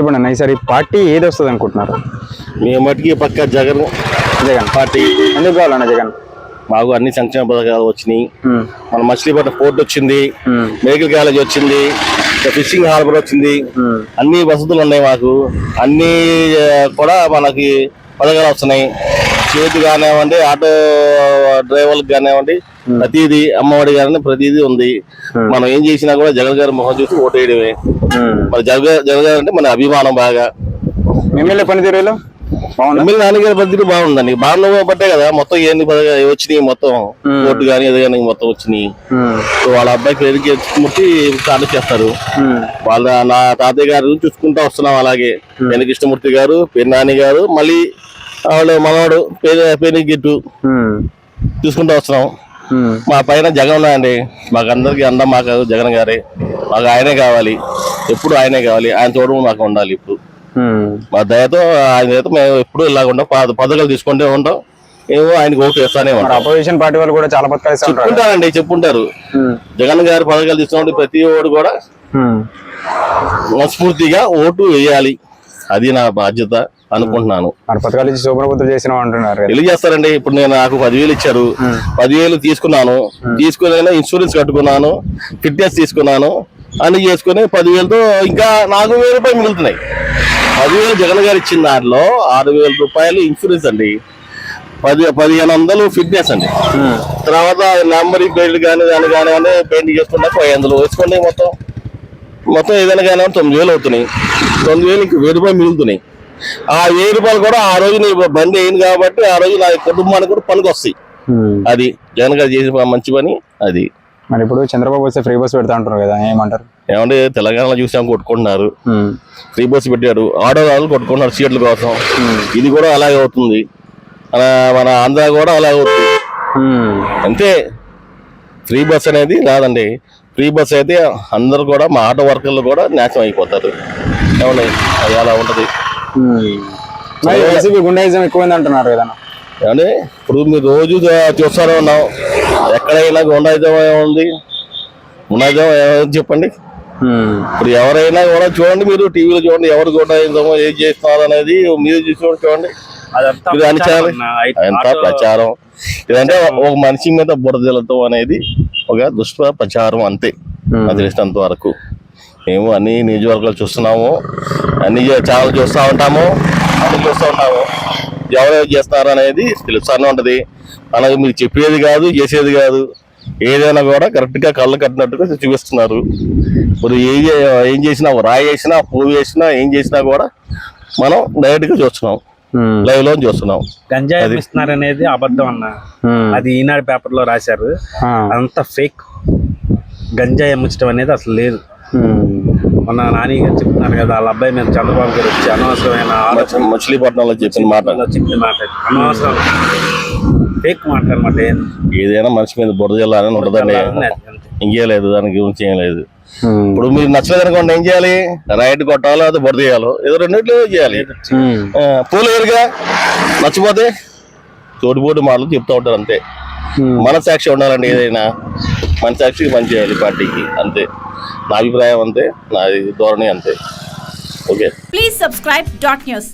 చెప్పండి అన్న ఈసారి పార్టీ ఏది వస్తుంది అనుకుంటున్నారు? మేము మటుకి పక్క జగన్. జగన్. పార్టీ. ఎందుకు కావాలన్న జగన్? మాకు అన్ని సంక్షేమ పథకాలు వచ్చినాయి. మన మచిలీపట్నం పోర్ట్ వచ్చింది. మెడికల్ కాలేజ్ వచ్చింది. ఫిషింగ్ హార్బర్ వచ్చింది. అన్ని వసతులు ఉన్నాయి మాకు. అన్ని కూడా మనకి పథకాలు వస్తున్నాయి. చేతి కానివ్వండి ఆటో డ్రైవర్లకు కానివ్వండి ప్రతిదీ అమ్మఒడి కానీ ప్రతిదీ ఉంది. మనం ఏం చేసినా కూడా జగన్ గారి మొహం చూసి ఓటేయడమే. మన జగన్ జగన్ గారు అంటే మన అభిమానం బాగా. ఎమ్మెల్యే పనితీరులో ఎమ్మెల్యే నాన్నగారి పద్ధతి బాగుందండి బాగుండడం బట్టే కదా మొత్తం ఏంది వచ్చినాయి మొత్తం. ఓటు కానీ ఏదో కానీ మొత్తం వచ్చినాయి. వాళ్ళ అబ్బాయికి ఎదిగి ముట్టి స్టార్ట్ చేస్తారు. వాళ్ళ నా తాతయ్య గారు చూసుకుంటూ వస్తున్నాం అలాగే. పెను కృష్ణమూర్తి గారు పెను నాని గారు మళ్ళీ వాళ్ళు మనవాడు పేరు గిట్టు ఉమ్, చూసుకుంటూ వస్తున్నాం. మా పైన జగన్ ఉన్నాయండి మాకు అందరికి అందం మాకు జగన్ గారే. మాకు ఆయనే కావాలి. ఎప్పుడు ఆయనే కావాలి. ఆయన చూడడం మాకు ఉండాలి ఇప్పుడు. మా దయతో ఆయన దయతో మేము ఎప్పుడు ఇలాగ ఉంటాం పద- పథకాలు తీసుకుంటూ ఉంటాం. ఏమో ఆయనకు ఓటు వేస్తానే ఉంటాం. అపోజిషన్ పార్టీ వాళ్ళు కూడా చాలా పథకాలు. చెప్పుకుంటారండి చెప్పుకుంటారు. ఉమ్, జగన్ గారి పథకాలు తీసుకున్నప్పుడు ప్రతి ఓడు కూడా మనస్ఫూర్తిగా ఓటు వేయాలి. అది నా బాధ్యత అనుకుంటున్నాను. పథకాలు ఇచ్చి చేసిన అంటున్నారు. ఎందుకు చేస్తారండి ఇప్పుడు నేను నాకు పదివేలు ఇచ్చారు. పదివేలు తీసుకున్నాను. తీసుకుని ఇన్సూరెన్స్ కట్టుకున్నాను. ఫిట్నెస్ తీసుకున్నాను. అన్ని చేసుకుని పదివేలతో ఇంకా నాలుగు వేల రూపాయలు మిగులుతున్నాయి. పదివేలు జగన్ గారు ఇచ్చిన దాంట్లో ఆరు వేల రూపాయలు ఇన్సూరెన్స్ అండి. పది పదిహేను వందలు ఫిట్నెస్ అండి. తర్వాత నెంబర్ ప్లేట్లు కానీ దాని కానివ్వండి పెయింటింగ్ చేసుకుంటా ఐదు వందలు వేసుకోండి మొత్తం. మొత్తం ఏదైనా కానీ తొమ్మిది వేలు అవుతున్నాయి. తొమ్మిది వేలు ఇంక వెయ్యి రూపాయలు మిగులుతున్నాయి. ఆ వెయ్యి రూపాయలు కూడా ఆ రోజు నీ బండి అయింది కాబట్టి ఆ రోజు నా కుటుంబానికి కూడా పనికి వస్తాయి. అది జగన్ గారు చేసే మంచి పని అది. మరి ఇప్పుడు చంద్రబాబు వస్తే ఫ్రీ బస్ పెడతా అంటారు కదా ఏమంటారు? ఏమంటే తెలంగాణలో చూసాం కొట్టుకుంటున్నారు. ఫ్రీ బస్ పెట్టాడు. ఆటో వాళ్ళు కొట్టుకుంటున్నారు సీట్ల కోసం. ఇది కూడా అలాగే అవుతుంది. మన మన ఆంధ్ర కూడా అలాగే అవుతుంది. అంతే. ఫ్రీ బస్ అనేది రాదండి ఫ్రీ బస్ అయితే అందరు కూడా మా ఆటో వర్కర్లు కూడా నాశనం అయిపోతారు. ఏమండి అది అలా ఉంటుంది వైసీపీ ఎక్కువైంది అంటున్నారు కదా. ఇప్పుడు మీరు రోజు చూస్తూనే ఉన్నాం. ఎక్కడైనా గుండాయిజం ఉంది? గుండాయిజం ఏమైంది చెప్పండి. ఇప్పుడు ఎవరైనా కూడా చూడండి మీరు టీవీలో చూడండి ఎవరు గుండాయిజమో ఏం చేస్తున్నారు అనేది మీరు చూసి చూడండి. అదంతా ప్రచారం ఇదంటే ఒక మనిషి మీద బురదలతో అనేది ఒక దుష్ట ప్రచారం అంతే. నాకు తెలిసినంత వరకు. మేము అన్ని నియోజకవర్గాలు చూస్తున్నాము. అన్ని ఛానల్ చూస్తూ ఉంటాము. అన్ని చూస్తూ ఉంటాము. ఎవరెవరు చేస్తున్నారు అనేది తెలుస్తానే ఉంటది. అలాగే మీరు చెప్పేది కాదు చేసేది కాదు. ఏదైనా కూడా కరెక్ట్గా కళ్ళు కట్టినట్టుగా చూపిస్తున్నారు. ఇప్పుడు ఏ ఏం చేసినా రాయి వేసినా పువ్వు వేసినా ఏం చేసినా కూడా మనం డైరెక్ట్గా చూస్తున్నాం లైవ్లో చూస్తున్నాం. గంజాయి అమ్మిస్తున్నారు అనేది అబద్ధం అన్న. అది ఈనాడు పేపర్లో రాశారు. అంత ఫేక్ గంజాయి అమ్మించడం అనేది అసలు లేదు. మొన్న నాని గారు చెప్తున్నారు కదా వాళ్ళ అబ్బాయి మీద చంద్రబాబు గారు వచ్చి అనవసరమైన ఆలోచన మచిలీపట్నంలో చెప్పిన మాట. చెప్పిన మాట. అనవసరం. ఫేక్ మాట అనమాట ఏదైనా మనిషి మీద బురద జల్లాలని ఉంటుందండి. ఇంకేం లేదు దాని గురించి ఏం లేదు. ఇప్పుడు మీరు నచ్చలేదు అనుకోండి ఏం చేయాలి? రైట్ కొట్టాలో అది బురద చేయాలో? ఏదో రెండిట్లో చేయాలి. ఉమ్, ఆ, పూలు వేరుగా నచ్చిపోతే తోటిపోటు మాటలు చెప్తూ ఉంటారు అంతే. మనసాక్షి ఉండాలండి ఏదైనా. మనసాక్షికి పని చేయాలి పార్టీకి అంతే. నా అభిప్రాయం అంతే నా ధోరణి అంతే okay please subscribe dot news